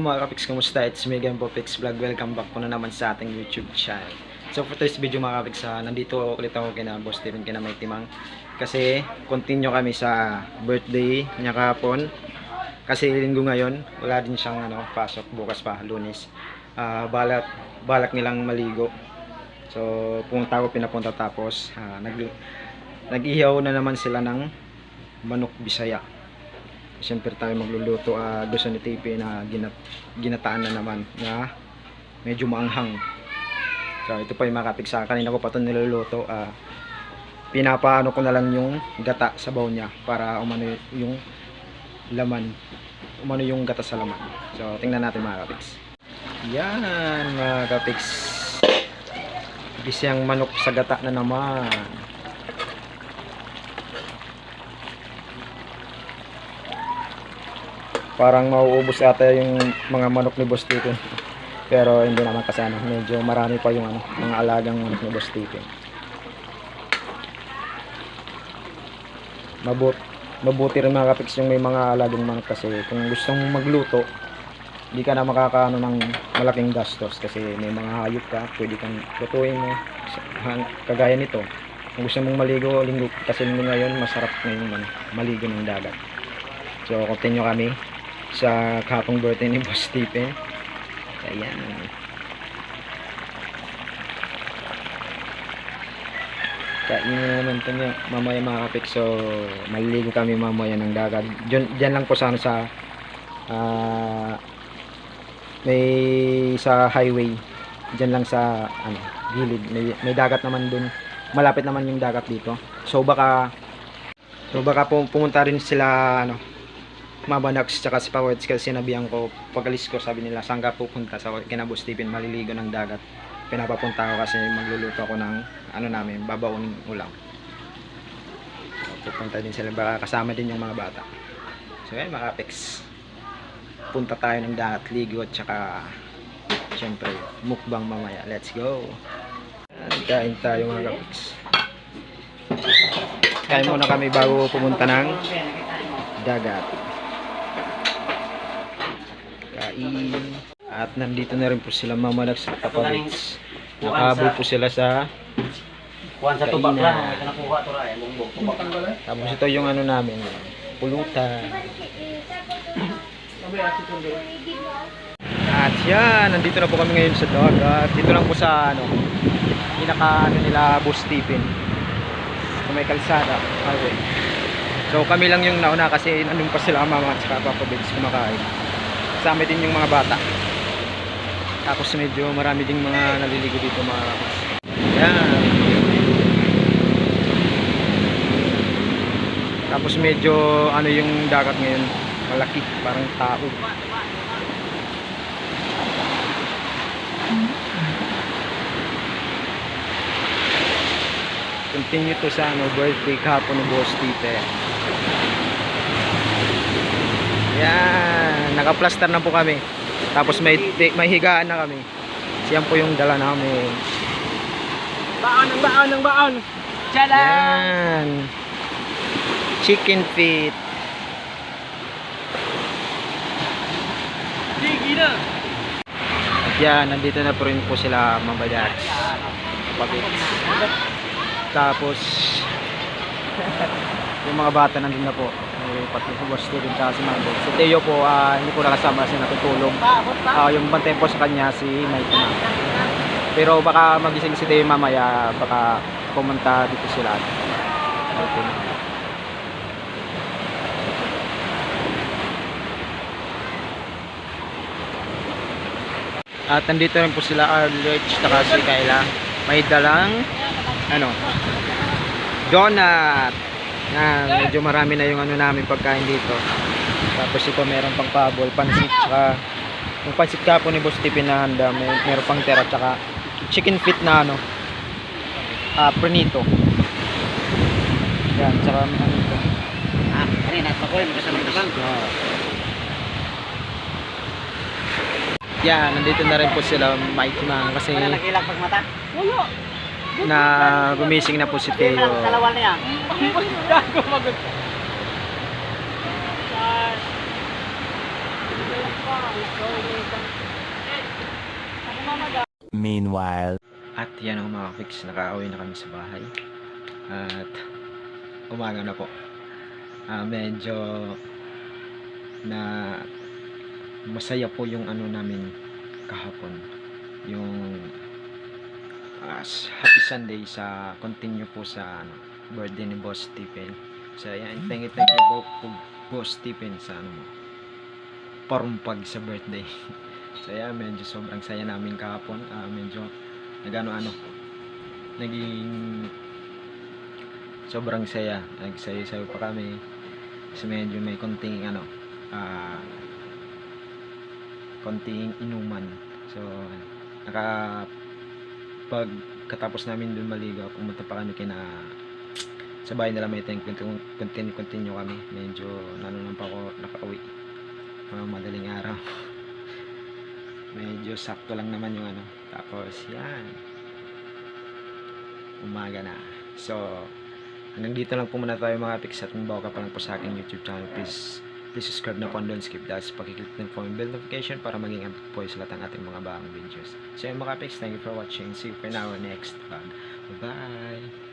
mga kapiks, kumusta? It's me again po, Vlog. Welcome back po na naman sa ating YouTube channel. So for today's video mga kapiks, ah, nandito ulit ako kina Boss Steven, kina May Timang. Kasi continue kami sa birthday niya kahapon. Kasi linggo ngayon, wala din siyang ano, pasok bukas pa, lunes. Ah, balak, balak nilang maligo. So pumunta ako, pinapunta tapos ah, nag, nag-ihaw na naman sila ng manok bisaya. Siyempre tayo magluluto ah, gusto ni TP na ginat ginataan na naman na medyo maanghang. So ito pa yung mga kapiksa. Kanina ko pa ito niluluto. ah, pinapaano ko na lang yung gata sa baw niya para umano yung laman. Umano yung gata sa laman. So tingnan natin mga kapiks. Yan mga kapiks. Bisiyang manok sa gata na naman. Parang mauubos ata yung mga manok ni Boss Tito. Pero hindi naman kasi ano, medyo marami pa yung ano, mga alagang manok ni Boss Tito. Mabut mabuti rin mga kapiks yung may mga alagang manok kasi kung gusto mong magluto, hindi ka na makakaano ng malaking gastos kasi may mga hayop ka, pwede kang lutuin mo kagaya nito. Kung gusto mong maligo linggo kasi linggo ngayon masarap ngayon ano, maligo ng dagat. So continue kami sa kapong birthday ni Boss Stephen. Ayan. Kainin na naman ito niya mamaya mga kapik. So, maliligo kami mamaya ng dagat. Diyan, diyan lang po sana sa ah, may sa highway. Diyan lang sa ano, gilid. May, may dagat naman dun. Malapit naman yung dagat dito. So, baka So baka pu- pumunta rin sila ano Mabanax tsaka si Pawards kasi sinabihan ko pagalis ko sabi nila saan ka pupunta? Sa kinabos Stephen maliligo ng dagat. Pinapapunta ako kasi magluluto ako ng ano namin babauning ulam. Pupunta din sila baka kasama din yung mga bata. So yun mga pex punta tayo ng dagat ligo at tsaka syempre mukbang mamaya. Let's go! Ayan, kain tayo mga kapex kain muna kami bago pumunta ng dagat kain at nandito na rin po sila mamalag sa kapabits nakahabol po sila sa Kuhan sa tubak lang, kanakuha to ra, bumbong. Tubak. Ang balay. tapos ito yung ano namin pulutan. At yan nandito na po kami ngayon sa dagat dito lang po sa ano pinaka ano nila Boss Stephen. Sa may kalsada highway. So kami lang yung nauna kasi nandun pa sila mama at saka papa Beds kumakain kasama din yung mga bata. Tapos medyo marami ding mga naliligo dito mga kapas yan tapos medyo ano yung dagat ngayon? Malaki parang tao. Continue to sa ano, birthday kahapon ng Boss Tite. Yan, naka-plaster na po kami. Tapos may may higaan na kami. Siyan po yung dala namin. Baon ng baon ng baon. Yan. Chicken feet. Sige na. At yan, nandito na po rin po sila mabayak. Pabits. Tapos, yung mga bata nandun na po. Pati po boss din sa si Mando. Si Teo po, ah, hindi po nakasama kasi natutulog. Ah, yung bantay po sa kanya si Mike na. Pero baka magising si Teo mamaya, baka pumunta dito sila. Okay. At nandito rin po sila Arlech at si Kayla. May dalang ano donut na medyo marami na yung ano namin pagkain dito. Tapos ito meron pang pabol, pansit tsaka yung pansit kapo ni Boss Tipi na handa, may meron pang tera tsaka chicken feet na ano ah prenito. Yan, tsaka ano ito. Ah, kanina pa ko yung kasama ito bang. Ah. Yan, nandito na rin po sila Mike na kasi Wala nagilang pag mata. Wala. Na gumising na po si Teo. Niya. Gago magod. Meanwhile. At yan ang mga fix, nakauwi na kami sa bahay. At umaga na po. Ah, medyo na masaya po yung ano namin kahapon. Yung ah, s- happy Sunday sa continue po sa ano, birthday ni Boss Stephen. So yan, thank you, thank you po, po Boss Stephen sa ano mo. Parumpag sa birthday. so yan, medyo sobrang saya namin kahapon. Ah, medyo nagano ano naging sobrang saya nagsayo-sayo pa kami kasi medyo may konting ano ah konting inuman so naka pag katapos namin dun maligo pumunta pa kami kina sa bahay nila may tent continue continue kami. Medyo nanunan pa ako nakauwi. Mga madaling araw. Medyo sakto lang naman yung ano. Tapos yan. Umaga na. So hanggang dito lang po muna tayo mga pics. At kung bago ka pa lang po sa aking youtube channel please please subscribe na po and don't skip that pakiclick po yung bell notification para maging update po sa lahat ng ating mga bagong videos. So yun mga pics thank you for watching. See you for now next vlog. Bye bye